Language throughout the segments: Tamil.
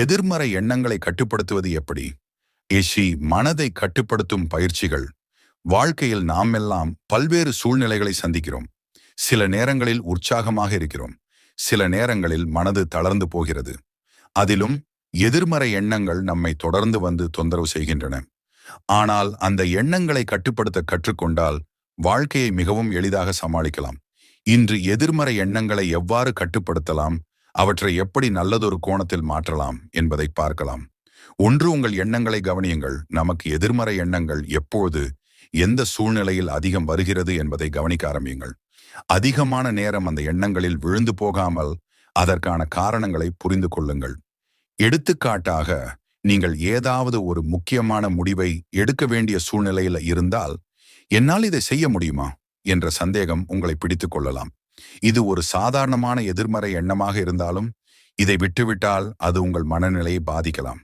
எதிர்மறை எண்ணங்களை கட்டுப்படுத்துவது எப்படி? இஷி மனதை கட்டுப்படுத்தும் பயிற்சிகள். வாழ்க்கையில் நாம் எல்லாம் பல்வேறு சூழ்நிலைகளை சந்திக்கிறோம். சில நேரங்களில் உற்சாகமாக இருக்கிறோம். சில நேரங்களில் மனது தளர்ந்து போகிறது. அதிலும் எதிர்மறை எண்ணங்கள் நம்மை தொடர்ந்து வந்து தொந்தரவு செய்கின்றன. ஆனால் அந்த எண்ணங்களை கட்டுப்படுத்த கற்றுக்கொண்டால் வாழ்க்கையை மிகவும் எளிதாக சமாளிக்கலாம். இன்று எதிர்மறை எண்ணங்களை எவ்வாறு கட்டுப்படுத்தலாம்? அவற்றை எப்படி நல்லதொரு கோணத்தில் மாற்றலாம் என்பதை பார்க்கலாம். ஒன்று உங்கள் எண்ணங்களை கவனியுங்கள். நமக்கு எதிர்மறை எண்ணங்கள் எப்போது எந்த சூழ்நிலையில் அதிகம் வருகிறது என்பதை கவனிக்க ஆரம்பியுங்கள். அதிகமான நேரம் அந்த எண்ணங்களில் விழுந்து போகாமல் அதற்கான காரணங்களை புரிந்து கொள்ளுங்கள். எடுத்துக்காட்டாக நீங்கள் ஏதாவது ஒரு முக்கியமான முடிவை எடுக்க வேண்டிய சூழ்நிலையில் இருந்தால் என்னால் இதை செய்ய முடியுமா? என்ற சந்தேகம் உங்களை பிடித்துக் கொள்ளலாம். இது ஒரு சாதாரணமான எதிர்மறை எண்ணமாக இருந்தாலும் இதை விட்டுவிட்டால் அது உங்கள் மனநிலையை பாதிக்கலாம்.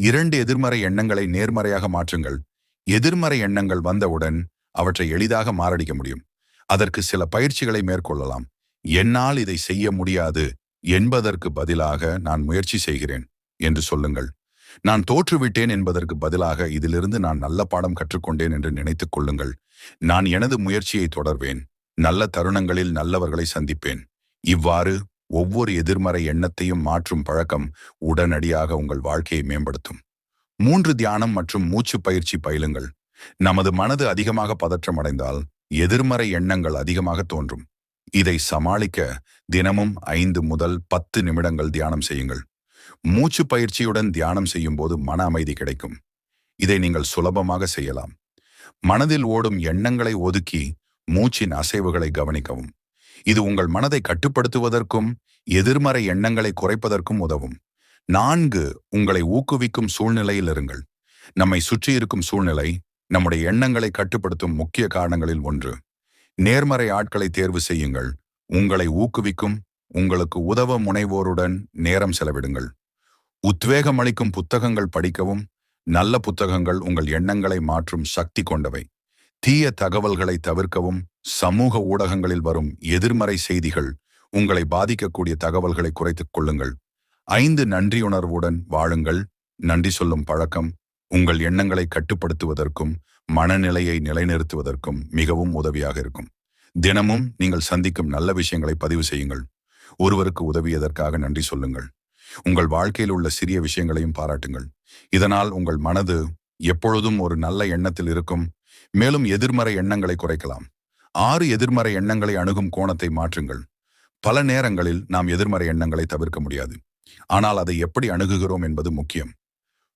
இரண்டு எதிர்மறை எண்ணங்களை நேர்மறையாக மாற்றுங்கள். எதிர்மறை எண்ணங்கள் வந்தவுடன் அவற்றை எளிதாக மாரடிக்க முடியும். அதற்கு சில பயிற்சிகளை மேற்கொள்ளலாம். என்னால் இதை செய்ய முடியாது என்பதற்கு பதிலாக நான் முயற்சி செய்கிறேன் என்று சொல்லுங்கள். நான் தோற்றுவிட்டேன் என்பதற்கு பதிலாக இதிலிருந்து நான் நல்ல பாடம் கற்றுக்கொண்டேன் என்று நினைத்துக் கொள்ளுங்கள். நான் எனது முயற்சியை தொடர்வேன். நல்ல தருணங்களில் நல்லவர்களை சந்திப்பேன். இவ்வாறு ஒவ்வொரு எதிர்மறை எண்ணத்தையும் மாற்றும் பழக்கம் உடனடியாக உங்கள் வாழ்க்கையை மேம்படுத்தும். மூன்று தியானம் மற்றும் மூச்சு பயிற்சி பயிலுங்கள். நமது மனது அதிகமாக பதற்றமடைந்தால் எதிர்மறை எண்ணங்கள் அதிகமாக தோன்றும். இதை சமாளிக்க தினமும் ஐந்து முதல் பத்து நிமிடங்கள் தியானம் செய்யுங்கள். மூச்சு பயிற்சியுடன் தியானம் செய்யும் போது மன அமைதி கிடைக்கும். இதை நீங்கள் சுலபமாக செய்யலாம். மனதில் ஓடும் எண்ணங்களை ஒதுக்கி மூச்சின் அசைவுகளை கவனிக்கவும். இது உங்கள் மனதை கட்டுப்படுத்துவதற்கும் எதிர்மறை எண்ணங்களை குறைப்பதற்கும் உதவும். நான்கு உங்களை ஊக்குவிக்கும் சூழ்நிலையில் இருங்கள். நம்மை சுற்றி இருக்கும் சூழ்நிலை நம்முடைய எண்ணங்களை கட்டுப்படுத்தும் முக்கிய காரணங்களில் ஒன்று. நேர்மறை ஆட்களை தேர்வு செய்யுங்கள். உங்களை ஊக்குவிக்கும் உங்களுக்கு உதவ முனைவோருடன் நேரம் செலவிடுங்கள். உத்வேகம் அளிக்கும் புத்தகங்கள் படிக்கவும். நல்ல புத்தகங்கள் உங்கள் எண்ணங்களை மாற்றும் சக்தி கொண்டவை. தீய தகவல்களை தவிர்க்கவும் சமூக ஊடகங்களில் வரும் எதிர்மறை செய்திகள் உங்களை பாதிக்கக்கூடிய தகவல்களை குறைத்துக் கொள்ளுங்கள். ஐந்து நன்றியுணர்வுடன் வாழுங்கள். நன்றி சொல்லும் பழக்கம் உங்கள் எண்ணங்களை கட்டுப்படுத்துவதற்கும் மனநிலையை நிலைநிறுத்துவதற்கும் மிகவும் உதவியாக இருக்கும். தினமும் நீங்கள் சந்திக்கும் நல்ல விஷயங்களை பதிவு செய்யுங்கள். ஒருவருக்கு உதவியதற்காக நன்றி சொல்லுங்கள். உங்கள் வாழ்க்கையில் உள்ள சிறிய விஷயங்களையும் பாராட்டுங்கள். இதனால் உங்கள் மனது எப்பொழுதும் ஒரு நல்ல எண்ணத்தில் இருக்கும் மேலும் எதிர்மறை எண்ணங்களை குறைக்கலாம். ஆறு எதிர்மறை எண்ணங்களை அணுகும் கோணத்தை மாற்றுங்கள். பல நேரங்களில் நாம் எதிர்மறை எண்ணங்களை தவிர்க்க முடியாது. ஆனால் அதை எப்படி அணுகுகிறோம் என்பது முக்கியம்.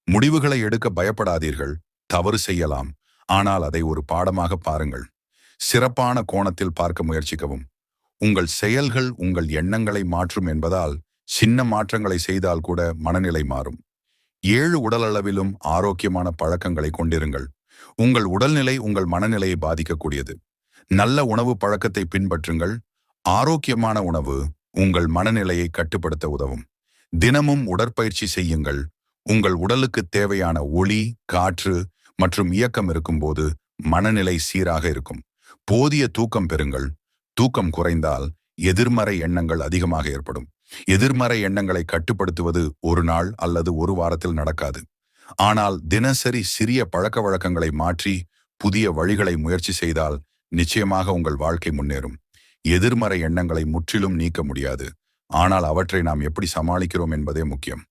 முடிவுகளை எடுக்க பயப்படாதீர்கள். தவறு செய்யலாம். ஆனால் அதை ஒரு பாடமாக பாருங்கள். சிறப்பான கோணத்தில் பார்க்க முயற்சிக்கவும். உங்கள் செயல்கள் உங்கள் எண்ணங்களை மாற்றும் என்பதால் சின்ன மாற்றங்களை செய்தால் கூட மனநிலை மாறும். ஏழு உடலளவிலும் ஆரோக்கியமான பழக்கங்களை கொண்டிருங்கள். உங்கள் உடல்நிலை உங்கள் மனநிலையை பாதிக்கக்கூடியது. நல்ல உணவு பழக்கத்தை பின்பற்றுங்கள். ஆரோக்கியமான உணவு உங்கள் மனநிலையை கட்டுப்படுத்த உதவும். தினமும் உடற்பயிற்சி செய்யுங்கள். உங்கள் உடலுக்கு தேவையான ஒளி காற்று மற்றும் இயக்கம் இருக்கும்போது மனநிலை சீராக இருக்கும். போதிய தூக்கம் பெறுங்கள். தூக்கம் குறைந்தால் எதிர்மறை எண்ணங்கள் அதிகமாக ஏற்படும். எதிர்மறை எண்ணங்களை கட்டுப்படுத்துவது ஒரு நாள் அல்லது ஒரு வாரத்தில் நடக்காது. ஆனால் தினசரி சிறிய பழக்க வழக்கங்களை மாற்றி புதிய வழிகளை முயற்சி செய்தால் நிச்சயமாக உங்கள் வாழ்க்கை முன்னேறும். எதிர்மறை எண்ணங்களை முற்றிலும் நீக்க முடியாது. ஆனால் அவற்றை நாம் எப்படி சமாளிக்கிறோம் என்பதே முக்கியம்.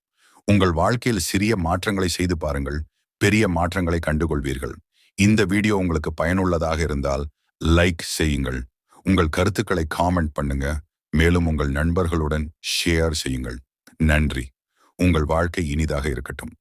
உங்கள் வாழ்க்கையில் சிறிய மாற்றங்களை செய்து பாருங்கள். பெரிய மாற்றங்களை கண்டுகொள்வீர்கள். இந்த வீடியோ உங்களுக்கு பயனுள்ளதாக இருந்தால் லைக் செய்யுங்கள். உங்கள் கருத்துக்களை காமெண்ட் பண்ணுங்க. மேலும் உங்கள் நண்பர்களுடன் ஷேர் செய்யுங்கள். நன்றி. உங்கள் வாழ்க்கை இனிதாக இருக்கட்டும்.